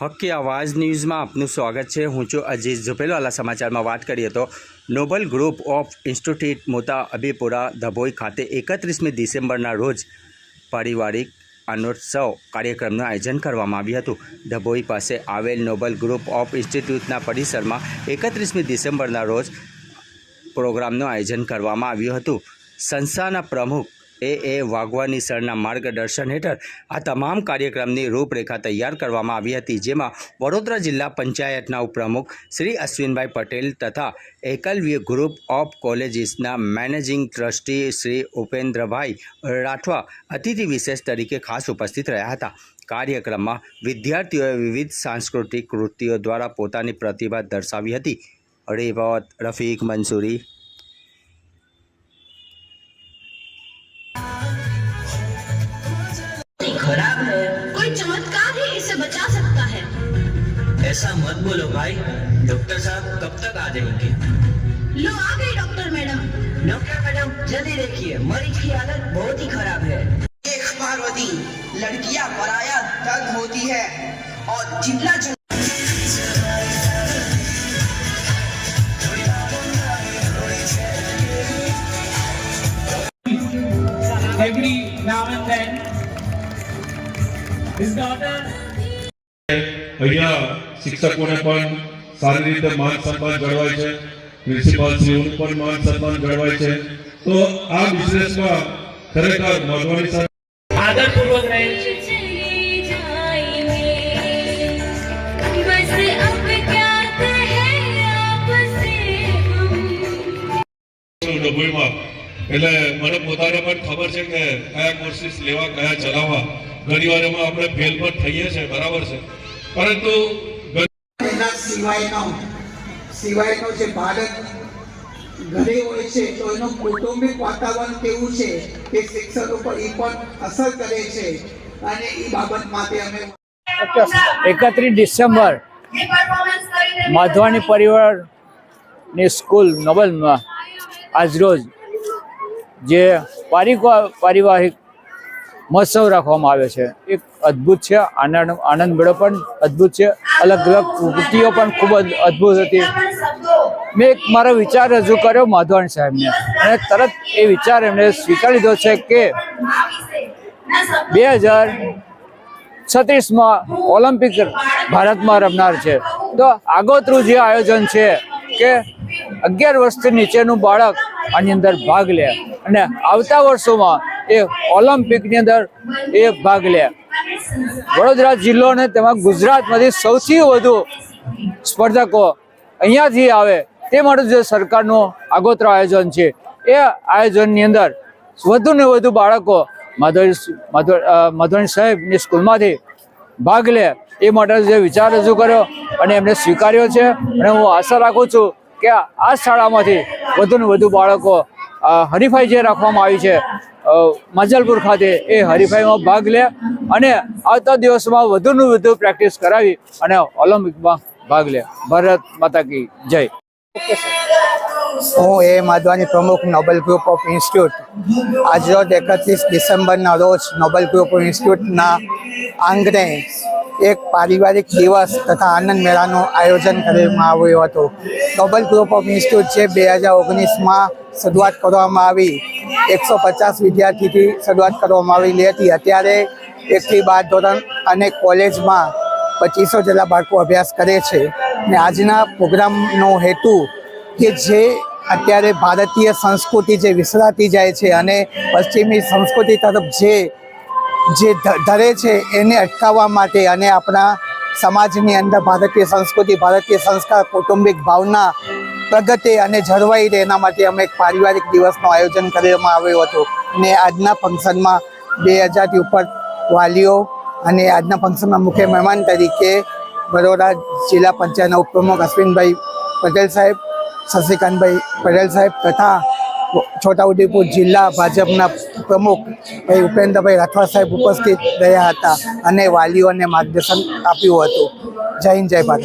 હક્કી આવાજ ન્યૂઝમાં આપનું સ્વાગત છે. હું છું અજીત ઝુપેલવાલા સમાચારમાં વાત કરીએ તો noble group of institute Mota Abhipura Dabhoi ખાતે એકત્રીસમી ડિસેમ્બરના રોજ પારિવારિક અનોત્સવ કાર્યક્રમનું આયોજન કરવામાં આવ્યું હતું. ધભોઈ પાસે આવેલ નોબલ ગ્રુપ ઓફ ઇન્સ્ટિટ્યૂટના પરિસરમાં એકત્રીસમી ડિસેમ્બરના રોજ પ્રોગ્રામનું આયોજન કરવામાં આવ્યું હતું. સંસ્થાના પ્રમુખ એ એ વાઘવાની સરના માર્ગદર્શન હેઠળ આ તમામ કાર્યક્રમની રૂપરેખા તૈયાર કરવામાં આવી હતી, જેમાં વડોદરા જિલ્લા પંચાયતના ઉપપ્રમુખ શ્રી અશ્વિનભાઈ પટેલ તથા એકલવ્ય ગ્રુપ ઓફ કોલેજીસના મેનેજિંગ ટ્રસ્ટી શ્રી ઉપેન્દ્રભાઈ રાઠવા અતિથિ વિશેષ તરીકે ખાસ ઉપસ્થિત રહ્યા હતા. કાર્યક્રમમાં વિદ્યાર્થીઓએ વિવિધ સાંસ્કૃતિક કૃતિઓ દ્વારા પોતાની પ્રતિભા દર્શાવી હતી. રેવત રફીક મંસૂરી. खराब है। कोई चमत्कार ही इसे बचा सकता है। ऐसा मत बोलो भाई। डॉक्टर साहब कब तक आ जाएँगे? लो आ गई डॉक्टर मैडम। डॉक्टर मैडम जल्दी देखिए मरीज़ की हालत बहुत ही खराब है। देख पार्वती लड़कियाँ पराया धन होती है और जितना जो every now and then. અહીંયા શિક્ષકોને પણ સારી રીતે માન સન્માન જળવાય છે. પ્રિન્સિપાલશ્રીઓનું પણ માન સન્માન જળવાય છે. તો આ બિઝનેસમાં ખરેખર મહત્વની એટલે મને પોતાને પણ ખબર છે કે કયા કોર્સિસ લેવા કયા ચલાવવા. ઘણી વાર એમાં આપણે ફેલ પણ થઈએ છે બરાબર છે. પરંતુ સિવાયનો સિવાયનો જે ભારત ઘરે હોય છે તો એનું કૌટુંબિક વાતાવરણ કેવું છે એ શિક્ષક ઉપર એ પણ અસર કરે છે. અને એ બાબત માટે અમે એકત્રીસ ડિસેમ્બર માધવાની પરિવારની સ્કૂલ નોબલમાં આજરોજ જે પારિવા પારિવારિક મહોત્સવ રાખવામાં આવે છે. એક અદ્ભુત છે, આનંદ આનંદ મેળો પણ અદ્ભુત છે. અલગ અલગ કૃતિઓ પણ ખૂબ જ અદ્ભુત હતી. મેં એક મારો વિચાર રજૂ કર્યો માધવાણી સાહેબને. અને તરત એ વિચાર એમણે સ્વીકારી લીધો છે કે બે હજાર છત્રીસમાં ઓલિમ્પિક ભારતમાં રમનાર છે. તો આગોતરું જે આયોજન છે કે અગિયાર વર્ષથી નીચેનું બાળક આની અંદર ભાગ લે. અને આવતા વર્ષોમાં એ ઓલિમ્પિકની અંદર એ ભાગ લે. વડોદરા જિલ્લો અને તેમાં ગુજરાતમાંથી સૌથી વધુ સ્પર્ધકો અહીંયાથી આવે તે માટે જે સરકારનું આગોતરા આયોજન છે, એ આયોજનની અંદર વધુ ને વધુ બાળકો માધવ માધવણી સાહેબની સ્કૂલમાંથી ભાગ લે. એ માટે જે વિચાર રજૂ કર્યો અને એમને સ્વીકાર્યો છે અને હું આશા રાખું છું કે આ શાળામાંથી વધુ ને વધુ બાળકો હરીફાઈ જે રાખવામાં આવી છે માજલપુર ખાતે એ હરીફાઈમાં ભાગ લે અને આવતા દિવસમાં વધુનું વધુ પ્રેક્ટિસ કરાવી અને ઓલિમ્પિકમાં ભાગ લે. ભારત માતા કી જય. હું એ માધવાની પ્રમુખ નોબેલ ગ્રુપ ઓફ ઇન્સ્ટિટ્યૂટ. આજરોજ એકત્રીસ ડિસેમ્બરના રોજ નોબેલ ગ્રુપ ઓફ ઇન્સ્ટિટ્યૂટના આંગણે એક પારિવારિક દિવસ તથા આનંદ મેળાનું આયોજન કરવામાં આવ્યું હતું. નોબેલ ગ્રુપ ઓફ ઇન્સ્ટિટ્યૂટ જે બે હજાર ઓગણીસમાં શરૂઆત કરવામાં આવી. એકસો પચાસ વિદ્યાર્થીથી શરૂઆત કરવામાં આવેલી હતી. અત્યારે એકથી બાર ધોરણ અને કોલેજમાં પચીસો જેટલા બાળકો અભ્યાસ કરે છે. ને આજના પ્રોગ્રામનો હેતુ કે જે અત્યારે ભારતીય સંસ્કૃતિ જે વિસરાતી જાય છે અને પશ્ચિમી સંસ્કૃતિ તરફ જે જે ધરે છે એને અટકાવવા માટે અને આપણા સમાજની અંદર ભારતીય સંસ્કૃતિ, ભારતીય સંસ્કાર, કૌટુંબિક ભાવના પ્રગટે અને જળવાઈ રહે એના માટે અમે એક પારિવારિક દિવસનું આયોજન કરવામાં આવ્યું હતું. ને આજના ફંક્શનમાં બે હજારથી ઉપર વાલીઓ અને આજના ફંક્શનમાં મુખ્ય મહેમાન તરીકે બરોડા જિલ્લા પંચાયતના ઉપપ્રમુખ અશ્વિનભાઈ પટેલ સાહેબ, શશિકાંતભાઈ પટેલ સાહેબ તથા છોટાઉદેપુર જિલ્લા ભાજપના પ્રમુખ ભાઈ ઉપેન્દ્રભાઈ રાઠવા સાહેબ ઉપસ્થિત રહ્યા હતા અને વાલીઓને માર્ગદર્શન આપ્યું હતું. જય હિન્દ, જય ભારત.